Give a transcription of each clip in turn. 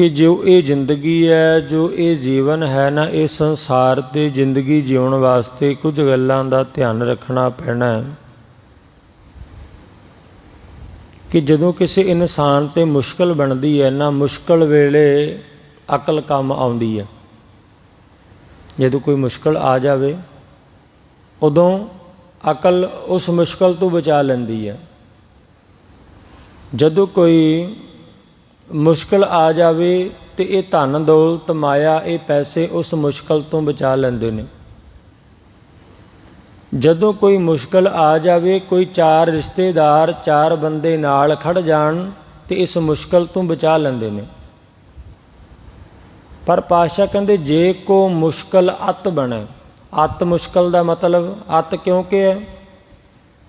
ਕਿ ਜੋ ਇਹ ਜ਼ਿੰਦਗੀ ਹੈ, ਜੋ ਇਹ ਜੀਵਨ ਹੈ, ਨਾ ਇਹ ਸੰਸਾਰ ਤੇ ਜ਼ਿੰਦਗੀ ਜਿਉਣ ਵਾਸਤੇ ਕੁਝ ਗੱਲਾਂ ਦਾ ਧਿਆਨ ਰੱਖਣਾ ਪੈਣਾ ਹੈ। ਕਿ ਜਦੋਂ ਕਿਸੇ ਇਨਸਾਨ ਤੇ ਮੁਸ਼ਕਲ ਬਣਦੀ ਹੈ, ਨਾ ਮੁਸ਼ਕਲ ਵੇਲੇ ਅਕਲ ਕੰਮ ਆਉਂਦੀ ਹੈ। ਜਦੋਂ ਕੋਈ ਮੁਸ਼ਕਲ ਆ ਜਾਵੇ, ਉਦੋਂ ਅਕਲ ਉਸ ਮੁਸ਼ਕਲ ਤੋਂ ਬਚਾ ਲੈਂਦੀ ਹੈ। ਜਦੋਂ ਕੋਈ ਮੁਸ਼ਕਲ ਆ ਜਾਵੇ ਤੇ ਇਹ ਧਨ ਦੌਲਤ ਮਾਇਆ, ਇਹ ਪੈਸੇ ਉਸ ਮੁਸ਼ਕਲ ਤੋਂ ਬਚਾ ਲੈਂਦੇ ਨੇ। ਜਦੋਂ ਕੋਈ ਮੁਸ਼ਕਲ ਆ ਜਾਵੇ, ਕੋਈ ਚਾਰ ਰਿਸ਼ਤੇਦਾਰ, ਚਾਰ ਬੰਦੇ ਨਾਲ ਖੜ ਜਾਣ ਤੇ ਇਸ ਮੁਸ਼ਕਲ ਤੋਂ ਬਚਾ ਲੈਂਦੇ ਨੇ। ਪਰ ਪਾਸ਼ਾ ਕਹਿੰਦੇ, ਜੇ ਕੋ ਮੁਸ਼ਕਲ ਅਤ ਬਣੇ, ਅਤ ਮੁਸ਼ਕਲ ਦਾ ਮਤਲਬ ਅਤ ਕਿਉਂਕਿ ਹੈ?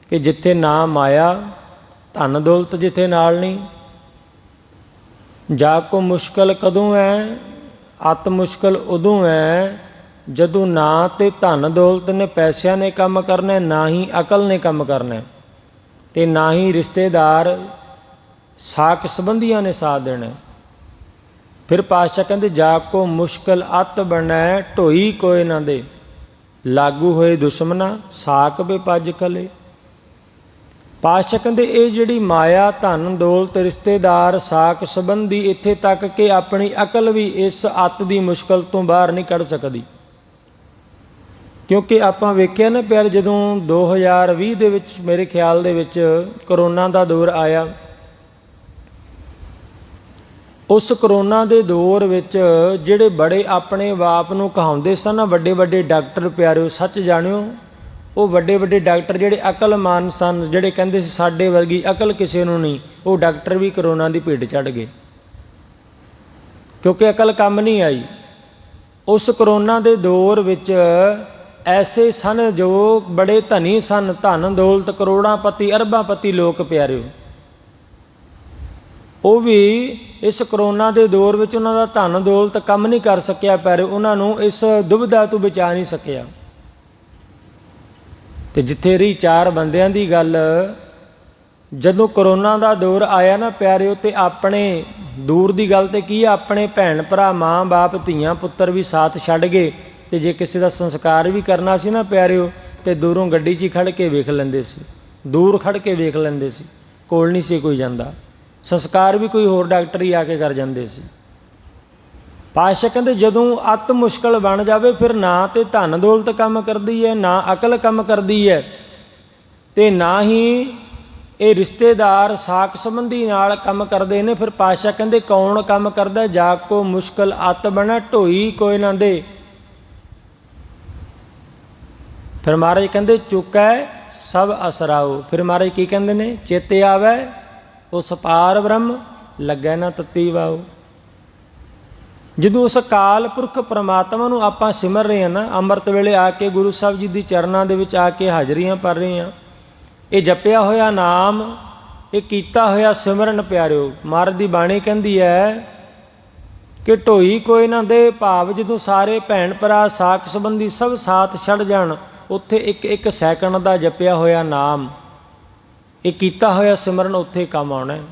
ਕਿ ਜਿੱਥੇ ਨਾ ਮਾਇਆ, ਧਨ ਦੌਲਤ ਜਿੱਥੇ ਨਾਲ ਨਹੀਂ ਜਾ ਕੋ ਮੁਸ਼ਕਲ ਕਦੋਂ ਐ ਅਤ ਮੁਸ਼ਕਲ ਉਦੋਂ ਐ ਜਦੋਂ ਨਾ ਤੇ ਧਨ ਦੌਲਤ ਨੇ ਪੈਸਿਆਂ ਨੇ ਕੰਮ ਕਰਨਾ ਨਾ ਹੀ ਅਕਲ ਨੇ ਕੰਮ ਕਰਨਾ। ਹੈ, ਤੇ ਨਾ ਹੀ ਰਿਸ਼ਤੇਦਾਰ ਸਾਕ ਸੰਬੰਧੀਆਂ ਨੇ ਸਾਥ ਦੇਣਾ। ਫਿਰ ਪਾਤਸ਼ਾਹ ਕਹਿੰਦੇ ਜਾ ਕੋ ਮੁਸ਼ਕਲ ਅਤ ਬਣੈ ਢੋਈ ਕੋਏ ਨਾ ਦੇ। ਲਾਗੂ ਹੋਏ ਦੁਸ਼ਮਨਾ ਸਾਕ ਬੇ ਪੱਜ ਕਲੇ ਪਾਤਸ਼ਾਹ ਦੇ ਇਹ ਜਿਹੜੀ ਮਾਇਆ, ਧਨ, ਦੌਲਤ, ਰਿਸ਼ਤੇਦਾਰ ਸਾਕ ਸੰਬੰਧੀ ਇੱਥੇ ਤੱਕ ਕਿ ਆਪਣੀ ਅਕਲ ਵੀ ਇਸ ਅੱਤ ਦੀ ਮੁਸ਼ਕਲ ਤੋਂ ਬਾਹਰ ਨਹੀਂ ਕੱਢ ਸਕਦੀ। ਕਿਉਂਕਿ ਆਪਾਂ ਵੇਖਿਆ ਨਾ ਪਿਆਰ, ਜਦੋਂ 2020 ਦੇ ਵਿੱਚ ਮੇਰੇ ਖਿਆਲ ਦੇ ਵਿੱਚ ਕਰੋਨਾ ਦਾ ਦੌਰ ਆਇਆ, ਉਸ ਕਰੋਨਾ ਦੇ ਦੌਰ ਵਿੱਚ ਜਿਹੜੇ ਬੜੇ ਆਪਣੇ ਬਾਪ ਨੂੰ ਕਹਾਉਂਦੇ ਸਨ ਵੱਡੇ ਵੱਡੇ ਡਾਕਟਰ ਪਿਆਰਿਓ, ਸੱਚ ਜਾਣਿਓ ਉਹ ਵੱਡੇ ਵੱਡੇ ਡਾਕਟਰ ਜਿਹੜੇ ਅਕਲਮਾਨ ਸਨ, ਜਿਹੜੇ ਕਹਿੰਦੇ ਸੀ ਸਾਡੇ ਵਰਗੀ ਅਕਲ ਕਿਸੇ ਨੂੰ ਨਹੀਂ, ਉਹ ਡਾਕਟਰ ਵੀ ਕਰੋਨਾ ਦੀ ਭੇਟ ਚੜ ਗਏ। ਕਿਉਂਕਿ ਅਕਲ ਕੰਮ ਨਹੀਂ ਆਈ। ਉਸ ਕਰੋਨਾ ਦੇ ਦੌਰ ਵਿੱਚ ਐਸੇ ਸਨ ਜੋ ਬੜੇ ਧਨੀ ਸਨ, ਧਨ ਦੌਲਤ, ਕਰੋੜਾਂ ਪਤੀ, ਅਰਬਾਂ ਪਤੀ ਲੋਕ ਪਿਆਰਿਓ। ਉਹ ਵੀ ਇਸ ਕਰੋਨਾ ਦੇ ਦੌਰ ਵਿੱਚ ਉਹਨਾਂ ਦਾ ਧਨ ਦੌਲਤ ਕੰਮ ਨਹੀਂ ਕਰ ਸਕਿਆ, ਪਰ ਉਹਨਾਂ ਨੂੰ ਇਸ ਦੁਬਿਧਾ ਤੋਂ ਬਚਾ ਨਹੀਂ ਸਕਿਆ। ਤੇ ਜਿੱਥੇ ਰਹੀ ਚਾਰ ਬੰਦਿਆਂ ਦੀ ਗੱਲ, ਜਦੋਂ ਕਰੋਨਾ ਦਾ ਦੌਰ ਆਇਆ ਨਾ ਪਿਆਰਿਓ, ਤੇ ਆਪਣੇ ਦੂਰ ਦੀ ਗੱਲ ਤੇ ਕੀ ਆ, ਆਪਣੇ ਭੈਣ ਭਰਾ, ਮਾਂ ਬਾਪ, ਧੀਆਂ ਪੁੱਤਰ ਵੀ ਸਾਥ ਛੱਡ ਗਏ, ਤੇ ਜੇ ਕਿਸੇ ਦਾ ਸੰਸਕਾਰ ਵੀ ਕਰਨਾ ਸੀ ਨਾ ਪਿਆਰਿਓ, ਤੇ ਦੂਰੋਂ ਗੱਡੀ 'ਚ ਹੀ ਖੜ ਕੇ ਵੇਖ ਲੈਂਦੇ ਸੀ, ਦੂਰ ਖੜ ਕੇ ਵੇਖ ਲੈਂਦੇ ਸੀ, ਕੋਲ ਨਹੀਂ ਸੀ ਕੋਈ ਜਾਂਦਾ। ਸੰਸਕਾਰ ਵੀ ਕੋਈ ਹੋਰ ਡਾਕਟਰ ਹੀ ਆ ਕੇ ਕਰ ਜਾਂਦੇ ਸੀ। ਪਾਸ਼ਾ ਕਹਿੰਦੇ, ਜਦੋਂ ਅਤ ਮੁਸ਼ਕਲ ਬਣ ਜਾਵੇ, ਫਿਰ ਨਾ ਤੇ ਧਨ ਦੌਲਤ ਕੰਮ ਕਰਦੀ ਹੈ ਨਾ ਅਕਲ ਕੰਮ ਕਰਦੀ ਹੈ ਤੇ ਨਾ ਹੀ ਇਹ ਰਿਸ਼ਤੇਦਾਰ ਸਾਕ ਸੰਬੰਧੀ ਨਾਲ ਕੰਮ ਕਰਦੇ ਨੇ, ਫਿਰ ਪਾਸ਼ਾ ਕਹਿੰਦੇ, ਕੌਣ ਕੰਮ ਕਰਦਾ? ਜਾ ਕੋ ਮੁਸ਼ਕਲ ਅਤ ਬਣਾ, ਢੋਈ ਕੋਈ ਨਾ ਦੇ। ਫਿਰ ਮਹਾਰਾਜ ਕਹਿੰਦੇ, ਚੁੱਕੈ ਸਭ ਅਸਰਾਓ ਫਿਰ ਮਹਾਰਾਜ ਕੀ ਕਹਿੰਦੇ ਨੇ, ਚੇਤੇ ਆਵੇ, ਉਸ ਪਾਰ ਬ੍ਰਹਮ, ਲੱਗੈ ਨਾ ਤਤੀ ਵਾਓ ਜਦੋਂ ਉਸ ਅਕਾਲ ਪੁਰਖ ਪ੍ਰਮਾਤਮਾ ਨੂੰ ਆਪਾਂ ਸਿਮਰ ਰਹੇ ਹਾਂ ਨਾ, ਅੰਮ੍ਰਿਤ ਵੇਲੇ ਆ ਕੇ ਗੁਰੂ ਸਾਹਿਬ ਜੀ ਦੀ ਚਰਨਾਂ ਦੇ ਵਿੱਚ ਆ ਕੇ ਹਾਜ਼ਰੀਆਂ ਭਰ ਰਹੇ ਹਾਂ, ਇਹ ਜਪਿਆ ਹੋਇਆ ਨਾਮ, ਇਹ ਕੀਤਾ ਹੋਇਆ ਸਿਮਰਨ ਪਿਆਰਿਓ, ਮਹਾਰਾਜ ਦੀ ਬਾਣੀ ਕਹਿੰਦੀ ਹੈ ਕਿ ਢੋਈ ਕੋਈ ਨਾ ਦੇ ਭਾਵ ਜਦੋਂ ਸਾਰੇ ਭੈਣ ਭਰਾ ਸਾਖ ਸੰਬੰਧੀ ਸਭ ਸਾਥ ਛੱਡ ਜਾਣ, ਉੱਥੇ ਇੱਕ ਇੱਕ ਸੈਕਿੰਡ ਦਾ ਜਪਿਆ ਹੋਇਆ ਨਾਮ, ਇਹ ਕੀਤਾ ਹੋਇਆ ਸਿਮਰਨ ਉੱਥੇ ਕੰਮ ਆਉਣਾ ਹੈ।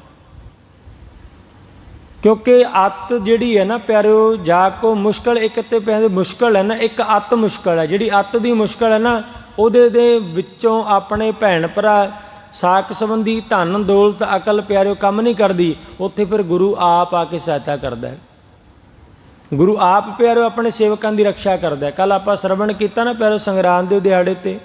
ਕਿਉਂਕਿ ਅੱਤ ਜਿਹੜੀ ਹੈ ਨਾ ਪਿਆਰਿਓ, ਜਾ ਕੋ ਮੁਸ਼ਕਲ ਇੱਕ ਤੇ ਪੈਂਦੇ ਮੁਸ਼ਕਲ ਹੈ ਨਾ, ਇੱਕ ਅੱਤ ਮੁਸ਼ਕਲ ਹੈ। ਜਿਹੜੀ ਅੱਤ ਦੀ ਮੁਸ਼ਕਲ ਹੈ ਨਾ, ਉਹਦੇ ਦੇ ਵਿੱਚੋਂ ਆਪਣੇ ਭੈਣ ਭਰਾ ਸਾਕ ਸੰਬੰਧੀ ਧਨ ਦੌਲਤ ਅਕਲ ਪਿਆਰਿਓ ਕੰਮ ਨਹੀਂ ਕਰਦੀ, ਉੱਥੇ ਫਿਰ ਗੁਰੂ ਆਪ ਆ ਕੇ ਸਹਾਇਤਾ ਕਰਦਾ ਹੈ। ਗੁਰੂ ਆਪ ਪਿਆਰਿਓ ਆਪਣੇ ਸੇਵਕਾਂ ਦੀ ਰੱਖਿਆ ਕਰਦਾ ਹੈ। ਕੱਲ ਆਪਾਂ ਸਰਵਣ ਕੀਤਾ ਨਾ ਪਿਆਰਿਓ ਸੰਗਰਾਂਦ ਦੇ ਦਿਹਾੜੇ ਤੇ।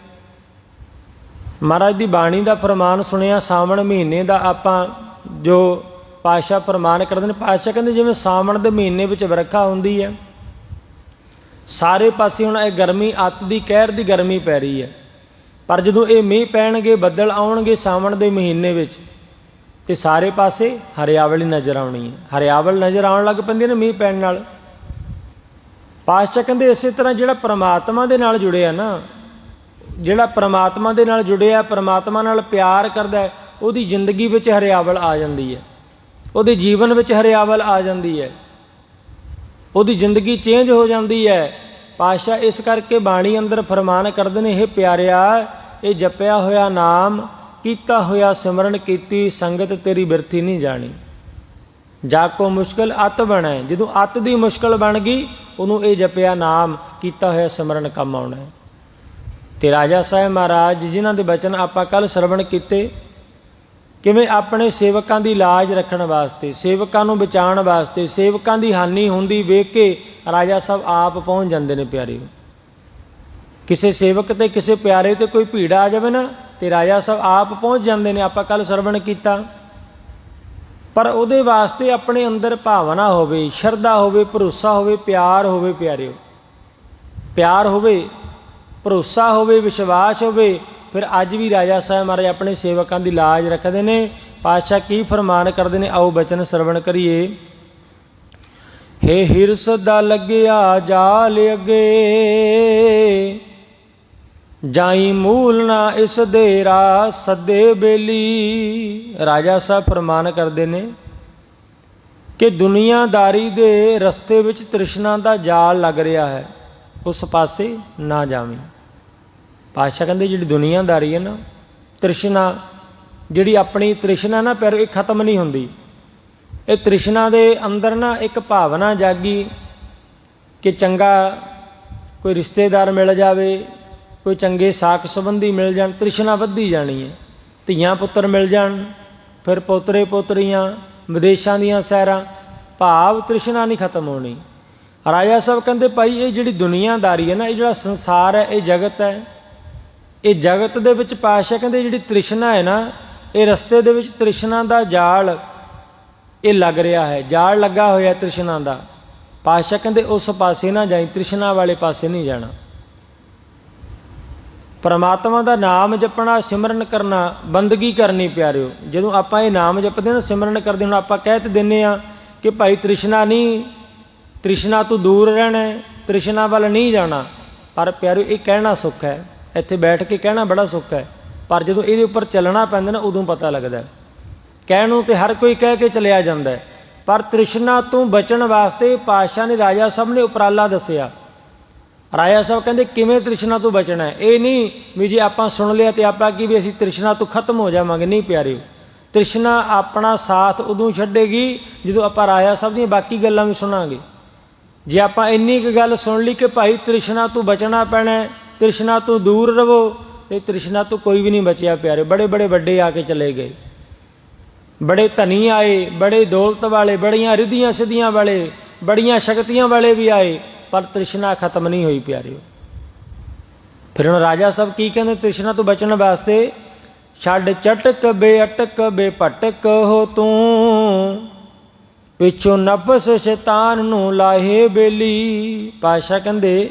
ਮਹਾਰਾਜ ਦੀ ਬਾਣੀ ਦਾ ਫਰਮਾਨ ਸੁਣਿਆ, ਸਾਵਣ ਮਹੀਨੇ ਦਾ ਆਪਾਂ ਜੋ ਪਾਸ਼ਾ ਪ੍ਰਮਾਣ ਕਰਦੇ ਨੇ। ਪਾਸ਼ਾ ਕਹਿੰਦੇ ਜਿਵੇਂ ਸਾਵਣ ਦੇ ਮਹੀਨੇ ਵਿੱਚ ਵਰਖਾ ਹੁੰਦੀ ਹੈ, ਸਾਰੇ ਪਾਸੇ ਹੁਣ ਇਹ ਗਰਮੀ, ਅੱਤ ਦੀ ਕਹਿਰ ਦੀ ਗਰਮੀ ਪੈ ਰਹੀ ਹੈ। ਪਰ ਜਦੋਂ ਇਹ ਮੀਂਹ ਪੈਣਗੇ, ਬੱਦਲ ਆਉਣਗੇ ਸਾਵਣ ਦੇ ਮਹੀਨੇ ਵਿੱਚ, ਤੇ ਸਾਰੇ ਪਾਸੇ ਹਰਿਆਵਲੀ ਨਜ਼ਰ ਆਉਣੀ ਹੈ। ਹਰਿਆਵਲ ਨਜ਼ਰ ਆਉਣ ਲੱਗ ਪੈਂਦੀ ਨੇ ਮੀਂਹ ਪੈਣ ਨਾਲ। ਪਾਸ਼ਾ ਕਹਿੰਦੇ ਇਸੇ ਤਰ੍ਹਾਂ ਜਿਹੜਾ ਪ੍ਰਮਾਤਮਾ ਦੇ ਨਾਲ ਜੁੜਿਆ ਨਾ, ਜਿਹੜਾ ਪ੍ਰਮਾਤਮਾ ਦੇ ਨਾਲ ਜੁੜਿਆ ਪ੍ਰਮਾਤਮਾ ਨਾਲ ਪਿਆਰ ਕਰਦਾ ਉਹਦੀ ਜ਼ਿੰਦਗੀ ਵਿੱਚ ਹਰਿਆਵਲ ਆ ਜਾਂਦੀ ਹੈ। ਉਹਦੇ ਜੀਵਨ ਵਿੱਚ ਹਰਿਆਵਲ ਆ ਜਾਂਦੀ ਹੈ। ਉਹਦੀ ਜ਼ਿੰਦਗੀ ਚੇਂਜ ਹੋ ਜਾਂਦੀ ਹੈ। ਪਾਸ਼ਾ ਇਸ ਕਰਕੇ ਬਾਣੀ ਅੰਦਰ ਫਰਮਾਨ ਕਰਦੇ ਨੇ ਇਹ ਪਿਆਰਿਆ, ਇਹ ਜਪਿਆ ਹੋਇਆ ਨਾਮ, ਕੀਤਾ ਹੋਇਆ ਸਿਮਰਨ ਕੀਤੀ, ਸੰਗਤ ਤੇਰੀ ਬਿਰਥੀ ਨਹੀਂ ਜਾਣੀ। ਜਾ ਕੋ ਮੁਸ਼ਕਲ ਅਤ ਬਣੈ, ਜਦੋਂ ਅਤ ਦੀ ਮੁਸ਼ਕਲ ਬਣ ਗਈ, ਉਹਨੂੰ ਇਹ ਜਪਿਆ ਨਾਮ, ਕੀਤਾ ਹੋਇਆ ਸਿਮਰਨ ਕੰਮ ਆਉਣਾ ਹੈ। ਤੇ ਰਾਜਾ ਸਾਹਿਬ ਮਹਾਰਾਜ, ਜਿਨ੍ਹਾਂ ਦੇ ਬਚਨ ਆਪਾਂ ਕੱਲ ਸਰਵਣ ਕੀਤੇ ਕਿਵੇਂ ਆਪਣੇ ਸੇਵਕਾਂ ਦੀ ਲਾਜ ਰੱਖਣ ਵਾਸਤੇ, ਸੇਵਕਾਂ ਨੂੰ ਬਚਾਉਣ ਵਾਸਤੇ, ਸੇਵਕਾਂ ਦੀ ਹਾਨੀ ਹੁੰਦੀ ਵੇਖ ਕੇ ਰਾਜਾ ਸਾਹਿਬ ਆਪ ਪਹੁੰਚ ਜਾਂਦੇ ਨੇ ਪਿਆਰੇ। ਕਿਸੇ ਸੇਵਕ ਤੇ ਕਿਸੇ ਪਿਆਰੇ ਤੇ ਕੋਈ ਭੀੜ ਆ ਜਾਵੇ ਨਾ, ਤੇ ਰਾਜਾ ਸਾਹਿਬ ਆਪ ਪਹੁੰਚ ਜਾਂਦੇ ਨੇ, ਆਪਾਂ ਕੱਲ ਸਰਵਣ ਕੀਤਾ। ਪਰ ਉਹਦੇ ਵਾਸਤੇ ਆਪਣੇ ਅੰਦਰ ਭਾਵਨਾ ਹੋਵੇ, ਸ਼ਰਧਾ ਹੋਵੇ, ਭਰੋਸਾ ਹੋਵੇ, ਪਿਆਰ ਹੋਵੇ ਪਿਆਰਿਓ। ਪਿਆਰ ਹੋਵੇ, ਭਰੋਸਾ ਹੋਵੇ, ਵਿਸ਼ਵਾਸ ਹੋਵੇ ਫਿਰ ਅੱਜ ਵੀ ਰਾਜਾ ਸਾਹਿਬ ਮਹਾਰਾਜ ਆਪਣੇ ਸੇਵਕਾਂ ਦੀ ਲਾਜ ਰੱਖਦੇ ਨੇ, ਪਾਤਸ਼ਾਹ ਕੀ ਫਰਮਾਨ ਕਰਦੇ ਨੇ, ਆਓ ਬਚਨ ਸਰਵਣ ਕਰੀਏ। ਹੇ ਹਿਰਸ ਦਾ ਲੱਗਿਆ ਜਾਲ ਅੱਗੇ, ਜਾਈ ਮੂਲ ਨਾ ਇਸ ਦੇ ਰਾ ਸੱਦੇ ਬੇਲੀ। ਰਾਜਾ ਸਾਹਿਬ ਫਰਮਾਨ ਕਰਦੇ ਨੇ ਕਿ ਦੁਨੀਆਦਾਰੀ ਦੇ ਰਸਤੇ ਵਿੱਚ ਤ੍ਰਿਸ਼ਨਾ ਦਾ ਜਾਲ ਲੱਗ ਰਿਹਾ ਹੈ, ਉਸ ਪਾਸੇ ਨਾ ਜਾਵੀਂ। ਪਾਤਸ਼ਾਹ ਕਹਿੰਦੇ ਜਿਹੜੀ ਦੁਨੀਆਦਾਰੀ ਹੈ ਨਾ, ਤ੍ਰਿਸ਼ਨਾ, ਜਿਹੜੀ ਆਪਣੀ ਤ੍ਰਿਸ਼ਨਾ ਨਾ, ਪਰ ਇਹ ਖਤਮ ਨਹੀਂ ਹੁੰਦੀ। ਇਹ ਤ੍ਰਿਸ਼ਨਾ ਦੇ ਅੰਦਰ ਨਾ ਇੱਕ ਭਾਵਨਾ ਜਾਗੀ ਕਿ ਚੰਗਾ ਕੋਈ ਰਿਸ਼ਤੇਦਾਰ ਮਿਲ ਜਾਵੇ, ਕੋਈ ਚੰਗੇ ਸਾਕ ਸੰਬੰਧੀ ਮਿਲ ਜਾਣ, ਤ੍ਰਿਸ਼ਨਾ ਵੱਧਦੀ ਜਾਣੀ ਹੈ। ਧੀਆਂ ਪੁੱਤਰ ਮਿਲ ਜਾਣ, ਫਿਰ ਪੋਤਰੇ ਪੋਤਰੀਆਂ, ਵਿਦੇਸ਼ਾਂ ਦੀਆਂ ਸੈਰਾਂ, ਭਾਵ ਤ੍ਰਿਸ਼ਨਾ ਨਹੀਂ ਖਤਮ ਹੋਣੀ। ਰਾਜਾ ਸਾਹਿਬ ਕਹਿੰਦੇ, ਭਾਈ, ਇਹ ਜਿਹੜੀ ਦੁਨੀਆਦਾਰੀ ਹੈ ਨਾ, ਇਹ ਜਿਹੜਾ ਸੰਸਾਰ ਹੈ, ਇਹ ਜਗਤ ਹੈ ਇਹ ਜਗਤ ਦੇ ਵਿੱਚ ਪਾਸ਼ਾ ਕਹਿੰਦੇ ਜਿਹੜੀ ਤ੍ਰਿਸ਼ਨਾ ਹੈ ਨਾ, ਇਹ ਰਸਤੇ ਦੇ ਵਿੱਚ ਤ੍ਰਿਸ਼ਨਾ ਦਾ ਜਾਲ ਇਹ ਲੱਗ ਰਿਹਾ ਹੈ, ਜਾਲ ਲੱਗਾ ਹੋਇਆ ਤ੍ਰਿਸ਼ਨਾ ਦਾ। ਪਾਸ਼ਾ ਕਹਿੰਦੇ ਉਸ ਪਾਸੇ ਨਾ ਜਾਈ, ਤ੍ਰਿਸ਼ਨਾ ਵਾਲੇ ਪਾਸੇ ਨਹੀਂ ਜਾਣਾ। ਪਰਮਾਤਮਾ ਦਾ ਨਾਮ ਜਪਣਾ, ਸਿਮਰਨ ਕਰਨਾ, ਬੰਦਗੀ ਕਰਨੀ ਪਿਆਰਿਓ, ਜਦੋਂ ਆਪਾਂ ਇਹ ਨਾਮ ਜਪਦੇ ਨਾ, ਸਿਮਰਨ ਕਰਦੇ ਹੁਣ ਆਪਾਂ ਕਹਿ ਤੇ ਦਿੰਨੇ ਆ ਕਿ ਭਾਈ ਤ੍ਰਿਸ਼ਨਾ ਨਹੀਂ, ਤ੍ਰਿਸ਼ਨਾ ਤੋਂ ਦੂਰ ਰਹਿਣਾ ਤ੍ਰਿਸ਼ਨਾ ਵੱਲ ਨਹੀਂ ਜਾਣਾ। ਪਰ ਪਿਆਰਿਓ, ਇਹ ਕਹਿਣਾ ਸੁੱਖ ਹੈ। ਇੱਥੇ ਬੈਠ ਕੇ ਕਹਿਣਾ ਬੜਾ ਸੁੱਖ ਹੈ। ਪਰ ਜਦੋਂ ਇਹਦੇ ਉੱਪਰ ਚੱਲਣਾ ਪੈਂਦਾ ਨਾ, ਉਦੋਂ ਪਤਾ ਲੱਗਦਾ ਕਹਿਣ ਨੂੰ ਤੇ ਹਰ ਕੋਈ ਕਹਿ ਕੇ ਚਲਿਆ ਜਾਂਦਾ ਪਰ ਤ੍ਰਿਸ਼ਨਾ ਤੋਂ ਬਚਣ ਵਾਸਤੇ ਪਾਤਸ਼ਾਹ ਨੇ ਰਾਜਾ ਸਾਹਿਬ ਨੇ ਉਪਰਾਲਾ ਦੱਸਿਆ। ਰਾਜਾ ਸਾਹਿਬ ਕਹਿੰਦੇ, ਕਿਵੇਂ ਤ੍ਰਿਸ਼ਨਾ ਤੋਂ ਬਚਣਾ ਹੈ? ਇਹ ਨਹੀਂ ਵੀ ਜੇ ਆਪਾਂ ਸੁਣ ਲਿਆ ਤੇ ਆਪਾਂ ਕੀ ਵੀ ਅਸੀਂ ਤ੍ਰਿਸ਼ਨਾ ਤੋਂ ਖਤਮ ਹੋ ਜਾਵਾਂਗੇ। ਨਹੀਂ ਪਿਆਰਿਓ, ਤ੍ਰਿਸ਼ਨਾ ਆਪਣਾ ਸਾਥ ਉਦੋਂ ਛੱਡੇਗੀ ਜਦੋਂ ਆਪਾਂ ਰਾਜਾ ਸਾਹਿਬ ਦੀਆਂ ਬਾਕੀ ਗੱਲਾਂ ਵੀ ਸੁਣਾਂਗੇ। ਜੇ ਆਪਾਂ ਇੰਨੀ ਕੁ ਗੱਲ ਸੁਣ ਲਈ ਕਿ ਭਾਈ ਤ੍ਰਿਸ਼ਨਾ ਤੋਂ ਬਚਣਾ ਪੈਣਾ ਤ੍ਰਿਸ਼ਨਾ ਤੋਂ ਦੂਰ ਰਵੋ ਤੇ ਤ੍ਰਿਸ਼ਨਾ ਤੋਂ ਕੋਈ ਵੀ ਨਹੀਂ ਬਚਿਆ ਪਿਆਰੇ। ਬੜੇ ਬੜੇ ਵੱਡੇ ਆ ਕੇ ਚਲੇ ਗਏ। ਬੜੇ ਧਨੀ ਆਏ, ਬੜੇ ਦੌਲਤ ਵਾਲੇ, ਬੜੀਆਂ ਰਿਧੀਆਂ ਸਿੱਧੀਆਂ ਵਾਲੇ, ਬੜੀਆਂ ਸ਼ਕਤੀਆਂ ਵਾਲੇ ਵੀ ਆਏ, ਪਰ ਤ੍ਰਿਸ਼ਨਾ ਖਤਮ ਨਹੀਂ ਹੋਈ ਪਿਆਰਿਓ ਫਿਰ ਹੁਣ ਰਾਜਾ ਸਾਹਿਬ ਕੀ ਕਹਿੰਦੇ? ਤ੍ਰਿਸ਼ਨਾ ਤੋਂ ਬਚਣ ਵਾਸਤੇ ਛੱਡ ਚਟਕ ਬੇ ਅਟਕ ਬੇ ਹੋ ਤੂੰ। ਪਿੱਛੋਂ ਨਫਸ ਸ਼ੈਤਾਨ ਨੂੰ ਲਾਹੇ ਬੇਲੀ। ਪਾਸ਼ਾ ਕਹਿੰਦੇ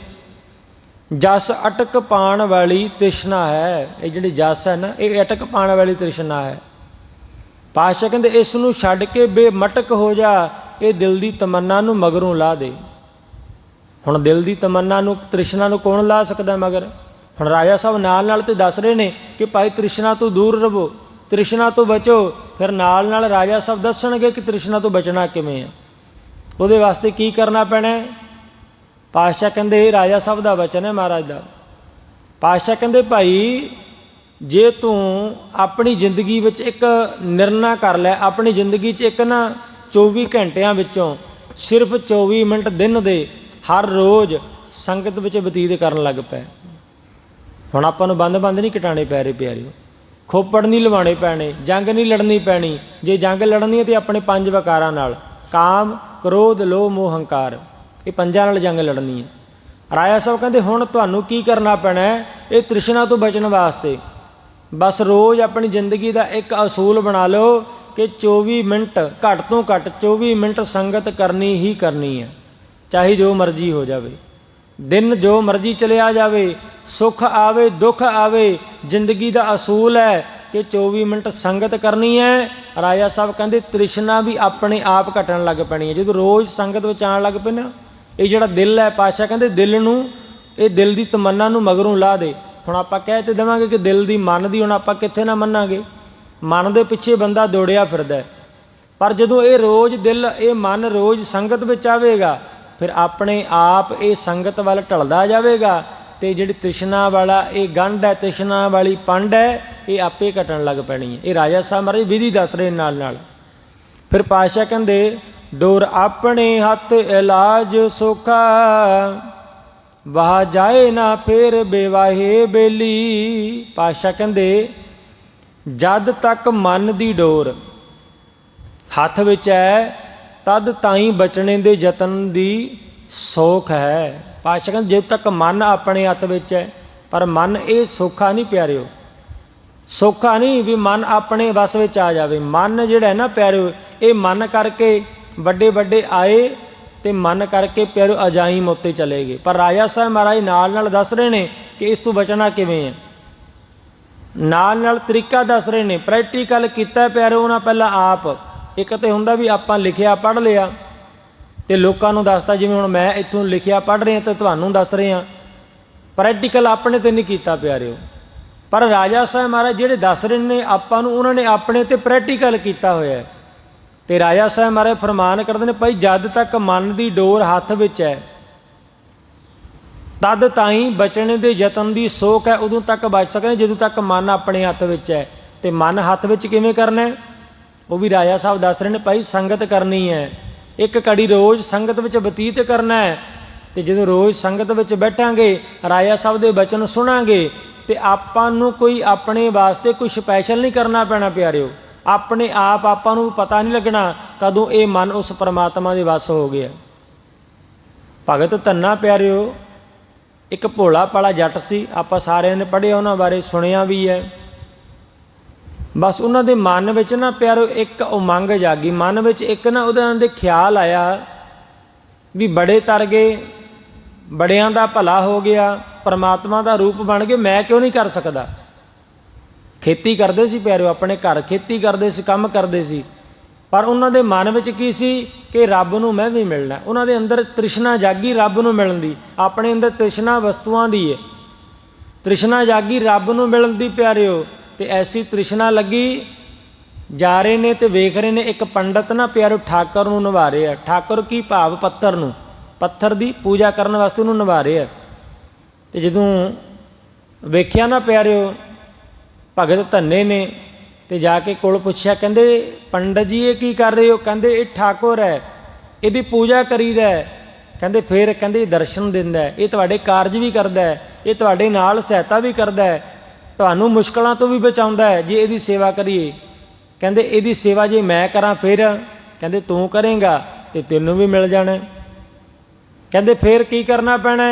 ਜਸ ਅਟਕ ਪਾਣ ਵਾਲੀ ਤ੍ਰਿਸ਼ਨਾ ਹੈ। ਇਹ ਜਿਹੜੀ ਜਸ ਹੈ ਨਾ, ਇਹ ਅਟਕ ਪਾਣ ਵਾਲੀ ਤ੍ਰਿਸ਼ਨਾ ਹੈ। ਪਾਸ਼ਾ ਕਹਿੰਦੇ, ਇਸ ਨੂੰ ਛੱਡ ਕੇ ਬੇਮਟਕ ਹੋ ਜਾ, ਇਹ ਦਿਲ ਦੀ ਤਮੰਨਾ ਨੂੰ ਮਗਰੋਂ ਲਾ ਦੇ। ਹੁਣ ਦਿਲ ਦੀ ਤਮੰਨਾ ਨੂੰ, ਤ੍ਰਿਸ਼ਨਾ ਨੂੰ ਕੌਣ ਲਾ ਸਕਦਾ ਮਗਰ? ਹੁਣ ਰਾਜਾ ਸਾਹਿਬ ਨਾਲ ਨਾਲ ਤੇ ਦੱਸ ਰਹੇ ਨੇ ਕਿ ਭਾਈ ਤ੍ਰਿਸ਼ਨਾ ਤੋਂ ਦੂਰ ਰਹੋ, ਤ੍ਰਿਸ਼ਨਾ ਤੋਂ ਬਚੋ। ਫਿਰ ਨਾਲ ਨਾਲ ਰਾਜਾ ਸਾਹਿਬ ਦੱਸਣਗੇ ਕਿ ਤ੍ਰਿਸ਼ਨਾ ਤੋਂ ਬਚਣਾ ਕਿਵੇਂ ਹੈ ਉਹਦੇ ਵਾਸਤੇ ਕੀ ਕਰਨਾ ਪੈਣਾ ਹੈ ਪਾਤਸ਼ਾਹ ਕਹਿੰਦੇ ਇਹ ਰਾਜਾ ਸਾਹਿਬ ਦਾ ਵਚਨ ਹੈ ਮਹਾਰਾਜ ਦਾ। ਪਾਤਸ਼ਾਹ ਕਹਿੰਦੇ, ਭਾਈ, ਜੇ ਤੂੰ ਆਪਣੀ ਜ਼ਿੰਦਗੀ ਵਿੱਚ ਇੱਕ ਨਿਰਣਾ ਕਰ ਲੈ, ਆਪਣੀ ਜ਼ਿੰਦਗੀ 'ਚ ਇੱਕ ਨਾ 24 ਘੰਟਿਆਂ ਵਿੱਚੋਂ ਸਿਰਫ 24 ਮਿੰਟ ਦਿਨ ਦੇ ਹਰ ਰੋਜ਼ ਸੰਗਤ ਵਿੱਚ ਬਤੀਤ ਕਰਨ ਲੱਗ ਪਏ ਹੁਣ ਆਪਾਂ ਨੂੰ ਬੰਦ-ਬੰਦ ਨਹੀਂ ਕਟਾਣੇ ਪੈ ਰਹੇ ਪਿਆਰਿਓ। ਖੋਪੜ ਨਹੀਂ ਲਵਾਣੇ ਪੈਣੇ, ਜੰਗ ਨਹੀਂ ਲੜਨੀ ਪੈਣੀ। ਜੇ ਜੰਗ ਲੜਨੀ ਹੈ ਤੇ ਆਪਣੇ ਪੰਜ ਵਕਾਰਾਂ ਨਾਲ, ਕਾਮ, ਕ੍ਰੋਧ, ਲੋਭ, ਮੋਹ, ਹੰਕਾਰ। ਇਹ ਪੰਜਾਂ ਨਾਲ ਜੰਗ ਲੜਨੀ ਹੈ। ਰਾਜਾ ਸਾਹਿਬ ਕਹਿੰਦੇ, ਹੁਣ ਤੁਹਾਨੂੰ ਕੀ ਕਰਨਾ ਪੈਣਾ ਹੈ? ਇਹ ਤ੍ਰਿਸ਼ਨਾ ਤੋਂ ਬਚਣ ਵਾਸਤੇ। ਬਸ ਰੋਜ਼ ਆਪਣੀ ਜ਼ਿੰਦਗੀ ਦਾ ਇੱਕ ਅਸੂਲ ਬਣਾ ਲਓ ਕਿ 24 ਮਿੰਟ ਘੱਟ ਤੋਂ ਘੱਟ 24 ਮਿੰਟ ਸੰਗਤ ਕਰਨੀ ਹੀ ਕਰਨੀ ਹੈ। ਚਾਹੇ ਜੋ ਮਰਜ਼ੀ ਹੋ ਜਾਵੇ। ਦਿਨ ਜੋ ਮਰਜ਼ੀ ਚਲਿਆ ਜਾਵੇ, ਸੁੱਖ ਆਵੇ, ਦੁੱਖ ਆਵੇ, ਜ਼ਿੰਦਗੀ ਦਾ ਅਸੂਲ ਹੈ ਕਿ 24 ਮਿੰਟ ਸੰਗਤ ਕਰਨੀ ਹੈ। ਰਾਜਾ ਸਾਹਿਬ ਕਹਿੰਦੇ, ਤ੍ਰਿਸ਼ਨਾ ਵੀ ਆਪਣੇ ਆਪ ਘਟਣ ਲੱਗ ਪੈਣੀ ਹੈ। ਜਦੋਂ ਰੋਜ਼ ਸੰਗਤ ਵਿੱਚ ਆਉਣ ਲੱਗ ਪਏ ਨਾ ਇਹ ਜਿਹੜਾ ਦਿਲ ਹੈ ਪਾਸ਼ਾ ਕਹਿੰਦੇ ਦਿਲ ਨੂੰ, ਇਹ ਦਿਲ ਦੀ ਤਮੰਨਾ ਨੂੰ ਮਗਰੋਂ ਲਾ ਦੇ। ਹੁਣ ਆਪਾਂ ਕਹਿ ਤੇ ਦੇਵਾਂਗੇ ਕਿ ਦਿਲ ਦੀ ਮਨ ਦੀ ਹੁਣ ਆਪਾਂ ਕਿੱਥੇ ਨਾ ਮੰਨਾਂਗੇ। ਮਨ ਦੇ ਪਿੱਛੇ ਬੰਦਾ ਦੌੜਿਆ ਫਿਰਦਾ ਹੈ। ਪਰ ਜਦੋਂ ਇਹ ਰੋਜ਼ ਦਿਲ, ਇਹ ਮਨ ਰੋਜ਼ ਸੰਗਤ ਵਿੱਚ ਆਵੇਗਾ, ਫਿਰ ਆਪਣੇ ਆਪ ਇਹ ਸੰਗਤ ਵੱਲ ਢਲਦਾ ਜਾਵੇਗਾ ਤੇ ਜਿਹੜੀ ਤ੍ਰਿਸ਼ਨਾ ਵਾਲਾ, ਇਹ ਗੰਢ ਹੈ, ਤ੍ਰਿਸ਼ਨਾ ਵਾਲੀ ਪੰਡ ਹੈ, ਇਹ ਆਪੇ ਘਟਣ ਲੱਗ ਪੈਣੀ ਹੈ। ਇਹ ਰਾਜਾ ਸਾਹਿਬ ਮਹਾਰਾਜ ਵਿਧੀ ਦੱਸ ਰਹੇ ਨਾਲ ਨਾਲ ਫਿਰ ਪਾਸ਼ਾ ਕਹਿੰਦੇ ਡੋਰ ਆਪਣੇ ਹੱਥ ਇਲਾਜ ਸੁਖਾ, ਵਾਹ ਜਾਏ ਨਾ ਫੇਰ ਬੇਵਾਹੇ ਬੇਲੀ। ਪਾਸ਼ਾ ਕਹਿੰਦੇ, ਜਦ ਤੱਕ ਮਨ ਦੀ ਡੋਰ ਹੱਥ ਵਿੱਚ ਹੈ, ਤਦ ਤਾਈ ਬਚਣੇ ਦੇ ਯਤਨ ਦੀ ਸੋਖ ਹੈ। ਪਾਸ਼ਾ ਕਹਿੰਦੇ, ਜਦ ਤੱਕ ਮਨ ਆਪਣੇ ਹੱਥ ਵਿੱਚ ਹੈ, ਪਰ ਮਨ ਇਹ ਸੋਖਾ ਨਹੀਂ ਪਿਆਰਿਓ। ਸੋਖਾ ਨਹੀਂ ਵੀ ਮਨ ਆਪਣੇ ਵਸ ਵਿੱਚ ਆ ਜਾਵੇ। ਮਨ ਜਿਹੜਾ ਹੈ ਨਾ ਪਿਆਰਿਓ, ਇਹ ਮਨ ਕਰਕੇ ਵੱਡੇ ਵੱਡੇ ਆਏ ਤੇ ਮਨ ਕਰਕੇ ਪਿਆਰਿਓ ਅਜਾਈਮ ਉੱਤੇ ਚਲੇ ਗਏ। ਪਰ ਰਾਜਾ ਸਾਹਿਬ ਮਹਾਰਾਜ ਨਾਲ ਨਾਲ ਦੱਸ ਰਹੇ ਨੇ ਕਿ ਇਸ ਤੋਂ ਬਚਣਾ ਕਿਵੇਂ ਹੈ? ਨਾਲ ਨਾਲ ਤਰੀਕਾ ਦੱਸ ਰਹੇ ਨੇ ਪ੍ਰੈਕਟੀਕਲ ਕੀਤਾ ਪਿਆਰਿਓ ਉਹਨਾਂ ਪਹਿਲਾਂ ਆਪ। ਇੱਕ ਤੇ ਹੁੰਦਾ ਵੀ ਆਪਾਂ ਲਿਖਿਆ ਪੜ੍ਹ ਲਿਆ ਤੇ ਲੋਕਾਂ ਨੂੰ ਦੱਸਤਾ, ਜਿਵੇਂ ਹੁਣ ਮੈਂ ਇੱਥੋਂ ਲਿਖਿਆ ਪੜ੍ਹ ਰਿਹਾ ਤੇ ਤੁਹਾਨੂੰ ਦੱਸ ਰਿਹਾ। ਪ੍ਰੈਕਟੀਕਲ ਆਪਣੇ ਤੇ ਨਹੀਂ ਕੀਤਾ ਪਿਆਰਿਓ ਪਰ ਰਾਜਾ ਸਾਹਿਬ ਮਹਾਰਾਜ ਜਿਹੜੇ ਦੱਸ ਰਹੇ ਨੇ ਆਪਾਂ ਨੂੰ, ਉਹਨਾਂ ਨੇ ਆਪਣੇ ਤੇ ਪ੍ਰੈਕਟੀਕਲ ਕੀਤਾ ਹੋਇਆ ਹੈ। ਤੇ ਰਾਜਾ ਸਾਹਿਬ ਮਹਾਰਾਜ ਫਰਮਾਨ ਕਰਦੇ ਨੇ, ਭਾਈ, ਜਦ ਤੱਕ ਮਨ ਦੀ ਡੋਰ ਹੱਥ ਵਿੱਚ ਹੈ, ਤਦ ਤਾਈਂ ਬਚਣ ਦੇ ਯਤਨ ਦੀ ਸੋਖ ਹੈ, ਉਦੋਂ ਤੱਕ ਬਚ ਸਕਦੇ ਜਦੋਂ ਤੱਕ ਮਨ ਆਪਣੇ ਹੱਥ ਵਿੱਚ ਹੈ। ਤੇ ਮਨ ਹੱਥ ਵਿੱਚ ਕਿਵੇਂ ਕਰਨਾ ਉਹ ਵੀ ਰਾਜਾ ਸਾਹਿਬ ਦੱਸ ਰਹੇ ਨੇ, ਭਾਈ, ਸੰਗਤ ਕਰਨੀ ਹੈ। ਇੱਕ ਕੜੀ ਰੋਜ਼ ਸੰਗਤ ਵਿੱਚ ਬਤੀਤ ਕਰਨਾ ਹੈ ਤੇ ਜਦੋਂ ਰੋਜ਼ ਸੰਗਤ ਵਿੱਚ ਬੈਠਾਂਗੇ, ਰਾਜਾ ਸਾਹਿਬ ਦੇ ਬਚਨ ਸੁਣਾਂਗੇ ਤੇ ਆਪਾਂ ਨੂੰ ਕੋਈ ਆਪਣੇ ਵਾਸਤੇ ਕੋਈ ਸਪੈਸ਼ਲ ਨਹੀਂ ਕਰਨਾ ਪੈਣਾ, ਪਿਆਰਿਓ। ਆਪਣੇ ਆਪ ਆਪਾਂ ਨੂੰ ਪਤਾ ਨਹੀਂ ਲੱਗਣਾ ਕਦੋਂ ਇਹ ਮਨ ਉਸ ਪਰਮਾਤਮਾ ਦੇ ਵਸ ਹੋ ਗਿਆ। ਭਗਤ ਧੰਨਾ ਪਿਆਰਿਓ, ਇੱਕ ਭੋਲਾ ਪਾਲਾ ਜੱਟ ਸੀ, ਆਪਾਂ ਸਾਰਿਆਂ ਨੇ ਪੜ੍ਹਿਆ ਉਹਨਾਂ ਬਾਰੇ, ਸੁਣਿਆ ਵੀ ਹੈ। ਬਸ ਉਹਨਾਂ ਦੇ ਮਨ ਵਿੱਚ ਨਾ ਪਿਆਰੋ ਇੱਕ ਉਮੰਗ ਜਾਗੀ। ਮਨ ਵਿੱਚ ਇੱਕ ਨਾ ਉਹਦੇ ਦੇ ਖਿਆਲ ਆਇਆ ਵੀ ਬੜੇ ਤਰ ਗਏ, ਬੜਿਆਂ ਦਾ ਭਲਾ ਹੋ ਗਿਆ, ਪਰਮਾਤਮਾ ਦਾ ਰੂਪ ਬਣ ਗਏ ਮੈਂ ਕਿਉਂ ਨਹੀਂ ਕਰ ਸਕਦਾ? ਖੇਤੀ ਕਰਦੇ ਸੀ ਪਿਆਰਿਓ, ਆਪਣੇ ਘਰ ਖੇਤੀ ਕਰਦੇ ਸੀ, ਕੰਮ ਕਰਦੇ ਸੀ। ਪਰ ਉਹਨਾਂ ਦੇ ਮਨ ਵਿੱਚ ਕੀ ਸੀ ਕਿ ਰੱਬ ਨੂੰ ਮੈਂ ਵੀ ਮਿਲਣਾ। ਉਹਨਾਂ ਦੇ ਅੰਦਰ ਤ੍ਰਿਸ਼ਨਾ ਜਾਗੀ ਰੱਬ ਨੂੰ ਮਿਲਣ ਦੀ। ਆਪਣੇ ਅੰਦਰ ਤ੍ਰਿਸ਼ਨਾ ਵਸਤੂਆਂ ਦੀ ਹੈ ਤ੍ਰਿਸ਼ਨਾ ਜਾਗੀ ਰੱਬ ਨੂੰ ਮਿਲਣ ਦੀ ਪਿਆਰਿਓ, ਤੇ ਐਸੀ ਤ੍ਰਿਸ਼ਨਾ ਲੱਗੀ, ਜਾ ਰਹੇ ਨੇ ਤੇ ਵੇਖ ਰਹੇ ਨੇ, ਇੱਕ ਪੰਡਤ ਨਾ ਪਿਆਰਿਓ ਠਾਕਰ ਨੂੰ ਨਿਭਾ ਆ ਠਾਕਰ ਕੀ ਭਾਵ? ਪੱਥਰ ਨੂੰ। ਪੱਥਰ ਦੀ ਪੂਜਾ ਕਰਨ ਵਾਸਤੇ ਉਹਨੂੰ ਨਿਭਾ ਆ ਤੇ ਜਦੋਂ ਵੇਖਿਆ ਨਾ ਪਿਆਰਿਓ ਭਗਤ ਧੰਨੇ ਨੇ ਤੇ ਜਾ ਕੇ ਕੋਲ ਪੁੱਛਿਆ, ਕਹਿੰਦੇ, ਪੰਡਤ ਜੀ, ਇਹ ਕੀ ਕਰ ਰਹੇ ਹੋ? ਕਹਿੰਦੇ, ਇਹ ਠਾਕੁਰ ਹੈ, ਇਹਦੀ ਪੂਜਾ ਕਰੀਦਾ ਕਹਿੰਦੇ, ਫੇਰ ਕਹਿੰਦੇ, ਇਹ ਦਰਸ਼ਨ ਦਿੰਦਾ ਇਹ ਤੁਹਾਡੇ ਕਾਰਜ ਵੀ ਕਰਦਾ ਹੈ, ਇਹ ਤੁਹਾਡੇ ਨਾਲ ਸਹਾਇਤਾ ਵੀ ਕਰਦਾ ਹੈ, ਤੁਹਾਨੂੰ ਮੁਸ਼ਕਲਾਂ ਤੋਂ ਵੀ ਬਚਾਉਂਦਾ ਹੈ, ਜੇ ਇਹਦੀ ਸੇਵਾ ਕਰੀਏ। ਕਹਿੰਦੇ, ਇਹਦੀ ਸੇਵਾ ਜੇ ਮੈਂ ਕਰਾਂ ਫਿਰ? ਕਹਿੰਦੇ, ਤੂੰ ਕਰੇਗਾ ਤੇ ਤੈਨੂੰ ਵੀ ਮਿਲ ਜਾਣਾ। ਕਹਿੰਦੇ, ਫੇਰ ਕੀ ਕਰਨਾ ਪੈਣਾ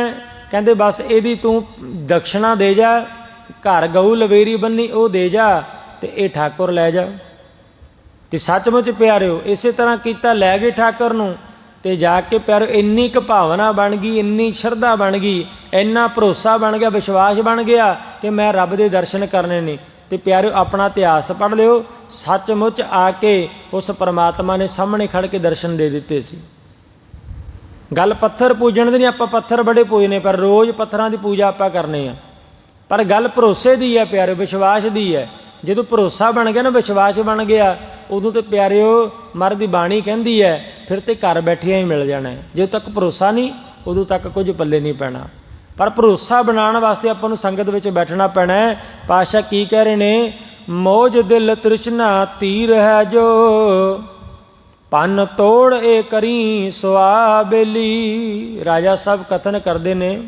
ਕਹਿੰਦੇ, ਬਸ ਇਹਦੀ ਤੂੰ ਦਕਸ਼ਣਾ ਦੇ ਜਾ। ਘਰ ਗਊ ਲਵੇਰੀ ਬੰਨੀ ਉਹ ਦੇ ਜਾ ਤੇ ਇਹ ਠਾਕੁਰ ਲੈ ਜਾ। ਤੇ ਸੱਚਮੁੱਚ ਪਿਆਰਿਓ, ਇਸੇ ਤਰ੍ਹਾਂ ਕੀਤਾ ਲੈ ਗਏ ਠਾਕੁਰ ਨੂੰ ਤੇ ਜਾ ਕੇ ਪਿਆਰ ਇੰਨੀ ਕੁ ਭਾਵਨਾ ਬਣ ਗਈ, ਇੰਨੀ ਸ਼ਰਧਾ ਬਣ ਗਈ, ਇੰਨਾ ਭਰੋਸਾ ਬਣ ਗਿਆ, ਵਿਸ਼ਵਾਸ ਬਣ ਗਿਆ ਕਿ ਮੈਂ ਰੱਬ ਦੇ ਦਰਸ਼ਨ ਕਰਨੇ ਨੇ। ਤੇ ਪਿਆਰਿਓ, ਆਪਣਾ ਇਤਿਹਾਸ ਪੜ੍ਹ ਲਿਓ, ਸੱਚਮੁੱਚ ਆ ਕੇ ਉਸ ਪਰਮਾਤਮਾ ਨੇ ਸਾਹਮਣੇ ਖੜ ਕੇ ਦਰਸ਼ਨ ਦੇ ਦਿੱਤੇ ਸੀ। ਗੱਲ ਪੱਥਰ ਪੂਜਣ ਦੀ ਨਹੀਂ, ਆਪਾਂ ਪੱਥਰ ਬੜੇ ਪੂਜਨੇ ਪਰ ਰੋਜ਼ ਪੱਥਰਾਂ ਦੀ ਪੂਜਾ ਆਪਾਂ ਕਰਨੇ ਆ। ਪਰ ਗੱਲ ਭਰੋਸੇ ਦੀ ਹੈ ਪਿਆਰੇ ਵਿਸ਼ਵਾਸ ਦੀ ਹੈ। ਜਦੋਂ ਭਰੋਸਾ ਬਣ ਗਿਆ ਨਾ, ਵਿਸ਼ਵਾਸ ਬਣ ਗਿਆ, ਉਦੋਂ ਤੇ ਪਿਆਰਿਓ ਮਰ ਦੀ ਬਾਣੀ ਕਹਿੰਦੀ ਹੈ, ਫਿਰ ਤੇ ਘਰ ਬੈਠਿਆਂ ਹੀ ਮਿਲ ਜਾਣਾ ਜਦੋਂ ਤੱਕ ਭਰੋਸਾ ਨਹੀਂ, ਉਦੋਂ ਤੱਕ ਕੁਝ ਪੱਲੇ ਨਹੀਂ ਪੈਣਾ। ਪਰ ਭਰੋਸਾ ਬਣਾਉਣ ਵਾਸਤੇ ਆਪਾਂ ਨੂੰ ਸੰਗਤ ਵਿੱਚ ਬੈਠਣਾ ਪੈਣਾ ਹੈ। ਪਾਸ਼ਾ ਕੀ ਕਹਿ ਰਹੇ ਨੇ? ਮੋਜ ਦਿਲ ਤ੍ਰਿਸ਼ਨਾ ਤੀਰ ਹੈ ਜੋ, ਪੰਨ ਤੋੜ ਏ ਕਰੀ ਸੁਆਬੇਲੀ। ਰਾਜਾ ਸਾਹਿਬ ਕਥਨ ਕਰਦੇ ਨੇ।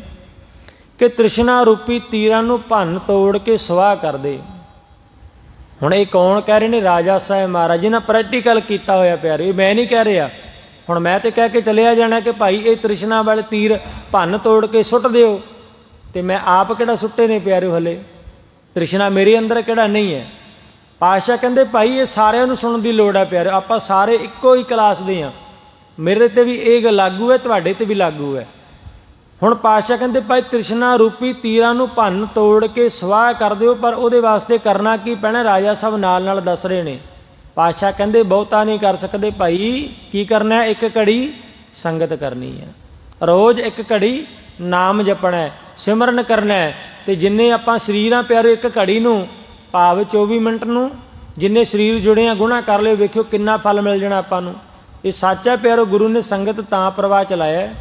ਕਿ ਤ੍ਰਿਸ਼ਨਾ ਰੂਪੀ ਤੀਰਾਂ ਨੂੰ ਭੰਨ ਤੋੜ ਕੇ ਸੁਆਹ ਕਰ ਦੇ। ਹੁਣ ਇਹ ਕੌਣ ਕਹਿ ਰਹੇ ਨੇ? ਰਾਜਾ ਸਾਹਿਬ ਮਹਾਰਾਜ ਜੀ ਨੇ ਪ੍ਰੈਕਟੀਕਲ ਕੀਤਾ ਹੋਇਆ ਪਿਆਰੇ। ਇਹ ਮੈਂ ਨਹੀਂ ਕਹਿ ਰਿਹਾ। ਹੁਣ ਮੈਂ ਤੇ ਕਹਿ ਕੇ ਚਲਿਆ ਜਾਣਾ ਕਿ ਭਾਈ, ਇਹ ਤ੍ਰਿਸ਼ਨਾ ਵਾਲੇ ਤੀਰ ਭੰਨ ਤੋੜ ਕੇ ਸੁੱਟ ਦਿਓ। ਤੇ ਮੈਂ ਆਪ ਕਿਹੜਾ ਸੁੱਟੇ ਨੇ ਪਿਆਰਿਓ ਹਲੇ? ਤ੍ਰਿਸ਼ਨਾ ਮੇਰੇ ਅੰਦਰ ਕਿਹੜਾ ਨਹੀਂ ਹੈ? ਪਾਸ਼ਾ ਕਹਿੰਦੇ, ਭਾਈ, ਇਹ ਸਾਰਿਆਂ ਨੂੰ ਸੁਣਨ ਦੀ ਲੋੜ ਹੈ ਪਿਆਰਿਓ। ਆਪਾਂ ਸਾਰੇ ਇੱਕੋ ਹੀ ਕਲਾਸ ਦੇ ਆ ਮੇਰੇ ਤੇ ਵੀ ਇਹ ਗੱਲ ਲਾਗੂ ਹੈ, ਤੁਹਾਡੇ ਤੇ ਵੀ ਲਾਗੂ ਹੈ। ਹੁਣ ਪਾਤਸ਼ਾਹ ਕਹਿੰਦੇ, ਭਾਈ ਤ੍ਰਿਸ਼ਨਾ ਰੂਪੀ ਤੀਰਾਂ ਨੂੰ ਭੰਨ ਤੋੜ ਕੇ ਸਵਾਹ ਕਰ ਦਿਓ, ਪਰ ਉਹਦੇ ਵਾਸਤੇ ਕਰਨਾ ਕੀ ਪੈਣਾ? ਰਾਜਾ ਸਾਹਿਬ ਨਾਲ ਨਾਲ ਦੱਸ ਰਹੇ ਨੇ। ਪਾਤਸ਼ਾਹ ਕਹਿੰਦੇ, ਬਹੁਤਾ ਨਹੀਂ ਕਰ ਸਕਦੇ ਭਾਈ, ਕੀ ਕਰਨਾ ਹੈ? ਇੱਕ ਘੜੀ ਸੰਗਤ ਕਰਨੀ ਹੈ। ਰੋਜ਼ ਇੱਕ ਘੜੀ ਨਾਮ ਜਪਣਾ ਸਿਮਰਨ ਕਰਨਾ ਹੈ। ਤੇ ਜਿੰਨੇ ਆਪਾਂ ਸਰੀਰਾਂ ਪਿਆਰੇ, ਇੱਕ ਘੜੀ ਨੂੰ, ਭਾਵ 24 ਮਿੰਟ ਨੂੰ, ਜਿੰਨੇ ਸਰੀਰ ਜੁੜੇ ਆ, ਗੁਣਾ ਕਰ ਲਿਓ, ਵੇਖਿਓ ਕਿੰਨਾ ਫਲ ਮਿਲ ਜਾਣਾ ਆਪਾਂ ਨੂੰ। ਇਹ ਸੱਚ ਹੈ ਪਿਆਰੋ, ਗੁਰੂ ਨੇ ਸੰਗਤ ਤਾਂ ਪ੍ਰਵਾਹ ਚਲਾਇਆ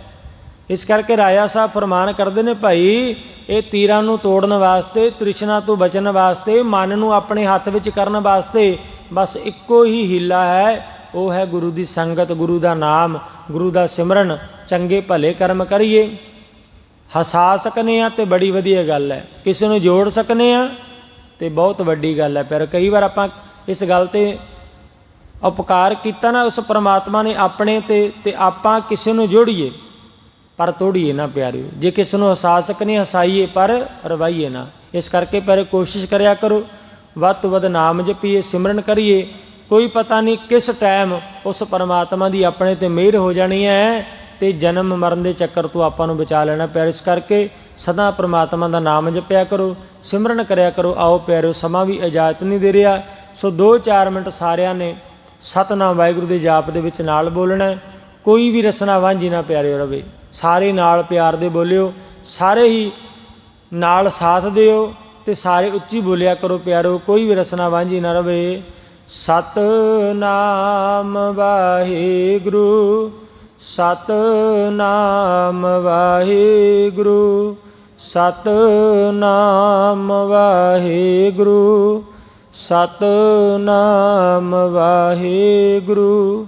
ਇਸ ਕਰਕੇ ਰਾਜਾ ਸਾਹਿਬ ਫਰਮਾਨ ਕਰਦੇ ਨੇ ਭਾਈ, ਇਹ ਤੀਰਾਂ ਨੂੰ ਤੋੜਨ ਵਾਸਤੇ, ਤ੍ਰਿਸ਼ਨਾ ਤੋਂ ਬਚਣ ਵਾਸਤੇ, ਮਨ ਨੂੰ ਆਪਣੇ ਹੱਥ ਵਿੱਚ ਕਰਨ ਵਾਸਤੇ ਬਸ ਇੱਕੋ ਹੀ ਹੀਲਾ ਹੈ। ਉਹ ਹੈ ਗੁਰੂ ਦੀ ਸੰਗਤ, ਗੁਰੂ ਦਾ ਨਾਮ, ਗੁਰੂ ਦਾ ਸਿਮਰਨ, ਚੰਗੇ ਭਲੇ ਕਰਮ ਕਰੀਏ। ਹਸਾ ਸਕਨੇ ਆ ਤੇ ਬੜੀ ਵਧੀਆ ਗੱਲ ਹੈ। ਕਿਸੇ ਨੂੰ ਜੋੜ ਸਕਨੇ ਆ ਤੇ ਬਹੁਤ ਵੱਡੀ ਗੱਲ ਹੈ। ਪਰ ਕਈ ਵਾਰ ਆਪਾਂ ਇਸ ਗੱਲ ਤੇ ਉਪਕਾਰ ਕੀਤਾ ਨਾ, ਉਸ ਪ੍ਰਮਾਤਮਾ ਨੇ ਆਪਣੇ ਤੇ ਤੇ ਆਪਾਂ ਕਿਸੇ ਨੂੰ ਜੋੜੀਏ। ਪਰ ਤੋੜੀਏ ਨਾ ਪਿਆਰਿਓ। ਜੇ ਕਿਸੇ ਨੂੰ ਹਸਾ ਸਕਨੇ ਹਸਾਈਏ, ਪਰ ਰਵਾਈਏ ਨਾ। ਇਸ ਕਰਕੇ ਪਰ ਕੋਸ਼ਿਸ਼ ਕਰਿਆ ਕਰੋ। ਵੱਧ ਤੋਂ ਵੱਧ ਨਾਮ ਜਪੀਏ, ਸਿਮਰਨ ਕਰੀਏ। ਕੋਈ ਪਤਾ ਨਹੀਂ ਕਿਸ ਟਾਈਮ ਉਸ ਪਰਮਾਤਮਾ ਦੀ ਆਪਣੇ ਤੇ ਮਿਹਰ ਹੋ ਜਾਣੀ ਹੈ ਤੇ ਜਨਮ ਮਰਨ ਦੇ ਚੱਕਰ ਤੋਂ ਆਪਾਂ ਨੂੰ ਬਚਾ ਲੈਣਾ ਪਿਆਰ। ਇਸ ਕਰਕੇ ਸਦਾ ਪ੍ਰਮਾਤਮਾ ਦਾ ਨਾਮ ਜਪਿਆ ਕਰੋ, ਸਿਮਰਨ ਕਰਿਆ ਕਰੋ। ਆਓ ਪਿਆਰਿਓ, ਸਮਾਂ ਵੀ ਇਜਾਜ਼ਤ ਨਹੀਂ ਦੇ ਰਿਹਾ। ਸੋ 2-4 ਮਿੰਟ ਸਾਰਿਆਂ ਨੇ ਸਤਨਾਮ ਵਾਹਿਗੁਰੂ ਦੇ ਜਾਪ ਦੇ ਵਿੱਚ ਨਾਲ ਬੋਲਣਾ ਕੋਈ ਵੀ ਰਸਨਾ ਵਾਂਝੀ ਨਾ ਪਿਆਰਿਓ ਰਵੇ। ਸਾਰੇ ਨਾਲ ਪਿਆਰ ਦੇ ਬੋਲਿਓ, ਸਾਰੇ ਹੀ ਨਾਲ ਸਾਥ ਦਿਓ ਤੇ ਸਾਰੇ ਉੱਚੀ ਬੋਲਿਆ ਕਰੋ ਪਿਆਰੋ, ਕੋਈ ਵੀ ਰਸਨਾ ਵਾਂਝੀ ਨਾ ਰਵੇ। ਸਤਨਾਮ ਵਾਹਿਗੁਰੂ ਸਤਨਾਮ ਵਾਹਿਗੁਰੂ ਸਤਨਾਮ ਵਾਹਿਗੁਰੂ ਸਤਨਾਮ ਵਾਹਿਗੁਰੂ।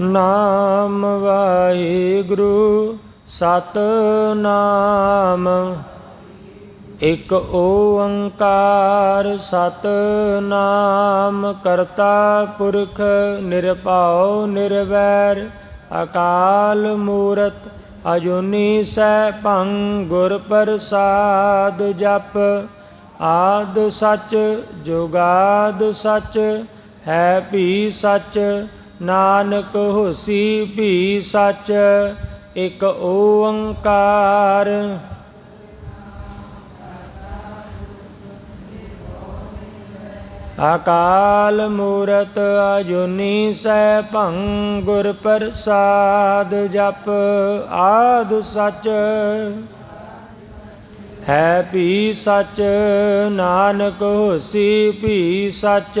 ਨਾਮ ਵਾਹਿਗੁਰੂ, ਸਤਨਾਮ। ਇਕ ਓੰਕਾਰ ਸਤਨਾਮ, ਕਰਤਾ ਪੁਰਖ ਨਿਰਭਉ ਨਿਰਵੈਰ, ਅਕਾਲ ਮੂਰਤ ਅਜੂਨੀ ਸੈ ਭੰ ਗੁਰ ਪ੍ਰਸਾਦ ਜਪ। ਆਦ ਸੱਚ, ਜੁਗਾਦ ਸੱਚ, ਹੈ ਭੀ ਸੱਚ ਨਾਨਕ ਹੋਸੀ ਭੀ ਸੱਚ, ਇਕ ਓੰਕਾਰ। ਅਕਾਲ ਮੂਰਤ ਅਜੂਨੀ ਸੈ ਭੰ ਗੁਰ ਪ੍ਰਸਾਦ ਜਪ ਆਦ ਸੱਚ। ਹੈ ਭੀ ਸੱਚ, ਨਾਨਕ ਹੋਸੀ ਭੀ ਸੱਚ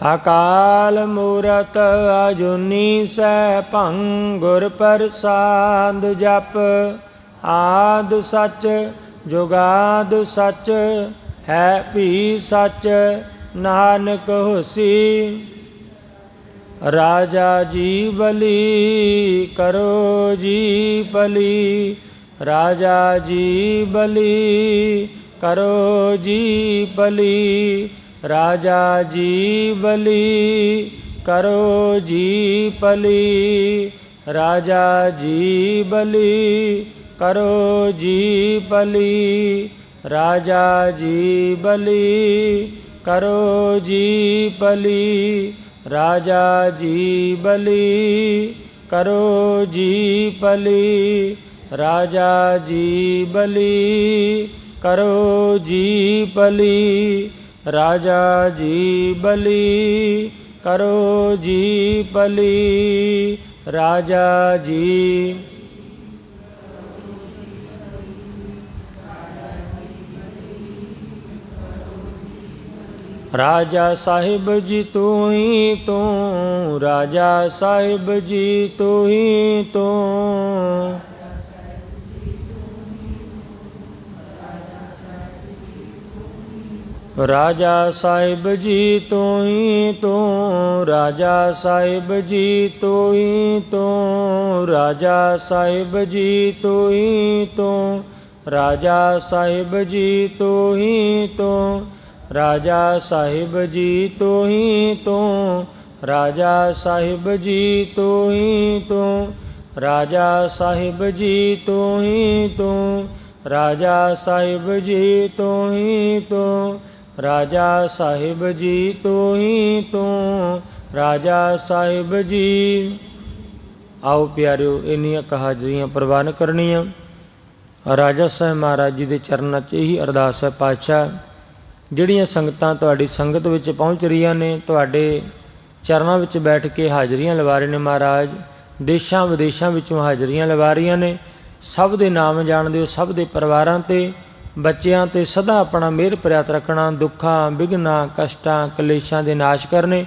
ਅਕਾਲ ਮੂਰਤ ਅਜੁਨੀ ਸੈ ਭੰ ਗੁਰ ਪ੍ਰਸਾਦ ਜਪ। ਆਦ ਸੱਚ, ਜੁਗਾਦ ਸੱਚ, ਹੈ ਭੀ ਸੱਚ, ਨਾਨਕ ਹੋਸੀ। ਰਾਜਾ ਜੀ ਬਲੀ ਕਰੋ ਜੀ ਭਲੀ ਰਾਜਾ ਜੀ ਬਲੀ ਕਰੋ ਜੀ ਭਲੀ ਰਾਜਾ ਜੀ ਬਲੀ, ਕਰੋ ਜੀ ਪਲੀ ਰਾਜਾ ਜੀ ਬਲੀ, ਕਰੋ ਜੀ ਪਲੀ ਰਾਜਾ ਜੀ ਬਲੀ, ਕਰੋ ਜੀ ਪਲੀ ਰਾਜਾ ਜੀ ਬਲੀ, ਕਰੋ ਜੀ ਪਲੀ ਰਾਜਾ ਜੀ ਬਲੀ, ਕਰੋ ਜੀ ਪਲੀ ਰਾਜਾ ਜੀ ਬਲੀ, ਕਰੋ ਜੀ ਬਲੀ, ਰਾਜਾ ਜੀ। ਰਾਜਾ ਸਾਹਿਬ ਜੀ ਤੂੰ ਹੀ ਤੂੰ, ਰਾਜਾ ਸਾਹਿਬ ਜੀ ਤੂੰ ਹੀ ਤੂੰ। ਰਾਜਾ ਸਾਹਿਬ ਜੀ ਤੂੰ ਹੀ ਤੂੰ, ਰਾਜਾ ਸਾਹਿਬ ਜੀ ਤੂੰ ਹੀ ਤੂੰ, ਰਾਜਾ ਸਾਹਿਬ ਜੀ ਤੂੰ ਹੀ ਤੂੰ, ਰਾਜਾ ਸਾਹਿਬ ਜੀ ਤੂੰ ਹੀ ਤੂੰ, ਰਾਜਾ ਸਾਹਿਬ ਜੀ ਤੂੰ ਹੀ ਤੂੰ, ਰਾਜਾ ਸਾਹਿਬ ਜੀ ਤੂੰ ਹੀ ਤੂੰ, ਰਾਜਾ ਸਾਹਿਬ ਜੀ ਤੂੰ ਹੀ ਤੂੰ, ਰਾਜਾ ਸਾਹਿਬ ਜੀ ਤੂੰ ਹੀ ਤੂੰ ਰਾਜਾ ਸਾਹਿਬ ਜੀ ਤੂੰ ਹੀ ਤੂੰ, ਰਾਜਾ ਸਾਹਿਬ ਜੀ। ਆਓ ਪਿਆਰਿਓ, ਇੰਨੀਆਂ ਕਹਾਜਰੀਆਂ ਪ੍ਰਵਾਨ ਕਰਨੀਆਂ। ਰਾਜਾ ਸਾਹਿਬ ਮਹਾਰਾਜ ਜੀ ਦੇ ਚਰਨਾਂ 'ਚ ਇਹੀ ਅਰਦਾਸ ਹੈ, ਪਾਤਸ਼ਾਹ, ਜਿਹੜੀਆਂ ਸੰਗਤਾਂ ਤੁਹਾਡੀ ਸੰਗਤ ਵਿੱਚ ਪਹੁੰਚ ਰਹੀਆਂ ਨੇ, ਤੁਹਾਡੇ ਚਰਨਾਂ ਵਿੱਚ ਬੈਠ ਕੇ ਹਾਜ਼ਰੀਆਂ ਲਵਾ ਰਹੇ ਨੇ ਮਹਾਰਾਜ ਦੇਸ਼ਾਂ ਵਿਦੇਸ਼ਾਂ ਵਿੱਚੋਂ ਹਾਜ਼ਰੀਆਂ ਲਵਾ ਰਹੀਆਂ ਨੇ। ਸਭ ਦੇ ਨਾਮ ਜਾਣਦੇ ਹੋ, ਸਭ ਦੇ ਪਰਿਵਾਰਾਂ ਤੇ ਬੱਚਿਆਂ ਤੇ ਸਦਾ ਆਪਣਾ ਮਿਹਰ ਪ੍ਰਿਆਤ ਰੱਖਣਾ, ਦੁੱਖਾਂ ਵਿਘਨਾਂ ਕਸ਼ਟਾਂ, ਕਲੇਸ਼ਾਂ ਦੇ ਨਾਸ਼ ਕਰਨੇ,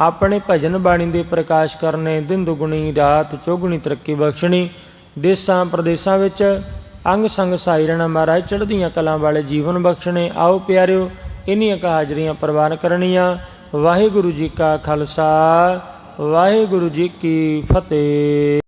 ਆਪਣੇ ਭਜਨ ਬਾਣੀ ਦੇ ਪ੍ਰਕਾਸ਼ ਕਰਨੇ, ਦਿਨ ਦੁਗਣੀ, ਰਾਤ ਚੌਗੁਣੀ ਤਰੱਕੀ ਬਖਸ਼ਣੀ, ਦੇਸਾਂ ਪ੍ਰਦੇਸਾਂ ਵਿੱਚ ਅੰਗ ਸੰਗ ਸਾਈ ਰਹਿਣਾ ਮਹਾਰਾਜ, ਚੜ੍ਹਦੀਆਂ ਕਲਾਂ ਵਾਲੇ ਜੀਵਨ ਬਖਸ਼ਣੇ, ਆਓ ਪਿਆਰਿਓ, ਇਨੀਆਂ ਕਾ ਹਾਜ਼ਰੀਆਂ ਪ੍ਰਵਾਨ ਕਰਨੀਆਂ, ਵਾਹਿਗੁਰੂ ਜੀ ਕਾ ਖਾਲਸਾ, ਵਾਹਿਗੁਰੂ ਜੀ ਕੀ ਫਤਿਹ।